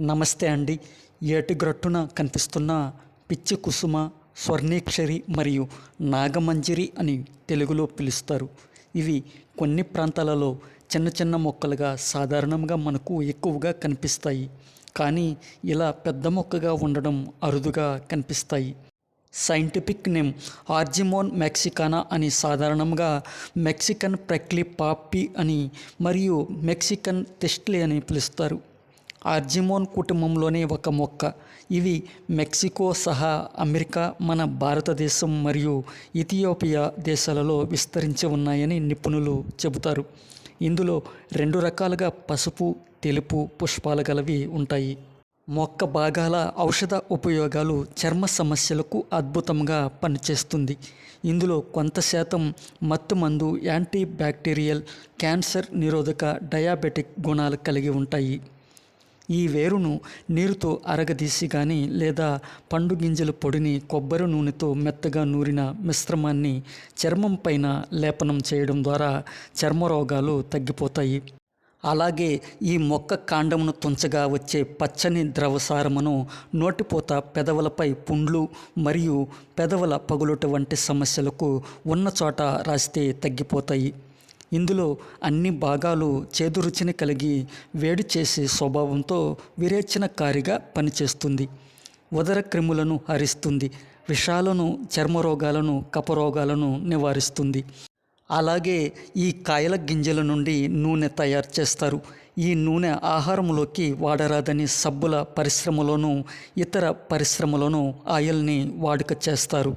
నమస్తే అండి. ఏటిగ్రట్టున కనిపిస్తున్న పిచ్చి కుసుమ స్వర్ణేక్షరి మరియు నాగమంజరి అని తెలుగులో పిలుస్తారు. ఇవి కొన్ని ప్రాంతాలలో చిన్న చిన్న మొక్కలుగా సాధారణంగా మనకు ఎక్కువగా కనిపిస్తాయి. కానీ ఇలా పెద్ద మొక్కగా ఉండడం అరుదుగా కనిపిస్తాయి. సైంటిఫిక్ నేమ్ ఆర్జిమోన్ మెక్సికానా అని సాధారణంగా మెక్సికన్ ప్రెక్లీ పాప్పి అని మరియు మెక్సికన్ తెస్ట్లీ అని పిలుస్తారు. ఆర్జిమోన్ కుటుంబంలోనే ఒక మొక్క. ఇవి మెక్సికో సహా అమెరికా మన భారతదేశం మరియు ఇథియోపియా దేశాలలో విస్తరించి ఉన్నాయని నిపుణులు చెబుతారు. ఇందులో రెండు రకాలుగా పసుపు తెలుపు పుష్పాలు గలవి ఉంటాయి. మొక్క భాగాల ఔషధ ఉపయోగాలు చర్మ సమస్యలకు అద్భుతంగా పనిచేస్తుంది. ఇందులో కొంత శాతం మత్తుమందు యాంటీ బ్యాక్టీరియల్ క్యాన్సర్ నిరోధక డయాబెటిక్ గుణాలు కలిగి ఉంటాయి. ఈ వేరును నీరుతో అరగదీసి కానీ లేదా పండు గింజల పొడిని కొబ్బరి నూనెతో మెత్తగా నూరిన మిశ్రమాన్ని చర్మం పైన లేపనం చేయడం ద్వారా చర్మ రోగాలు తగ్గిపోతాయి. అలాగే ఈ మొక్క కాండమును తుంచగా వచ్చే పచ్చని ద్రవసారమును నోటిపోత పెదవులపై పుండ్లు మరియు పెదవుల పగులుట వంటి సమస్యలకు ఉన్న చోట రాస్తే తగ్గిపోతాయి. ఇందులో అన్ని భాగాలు చేదు రుచిని కలిగి వేడి చేసే స్వభావంతో విరేచనకారిగా పనిచేస్తుంది. ఉదర క్రిములను హరిస్తుంది. విషాలను చర్మరోగాలను కపరోగాలను నివారిస్తుంది. అలాగే ఈ కాయల గింజల నుండి నూనె తయారు చేస్తారు. ఈ నూనె ఆహారంలోకి వాడరాదని సబ్బుల పరిశ్రమలోనూ ఇతర పరిశ్రమలోనూ ఆయిల్ని వాడుక చేస్తారు.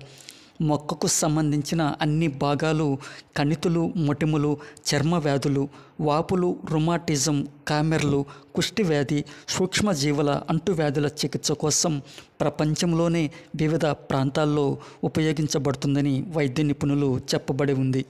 మొక్కకు సంబంధించిన అన్ని భాగాలు కణితులు మొటిములు చర్మ వ్యాధులు వాపులు రుమాటిజం కామెర్లు కుష్టి వ్యాధి సూక్ష్మజీవుల అంటువ్యాధుల చికిత్స కోసం ప్రపంచంలోనే వివిధ ప్రాంతాల్లో ఉపయోగించబడుతుందని వైద్య నిపుణులు చెప్పబడి ఉంది.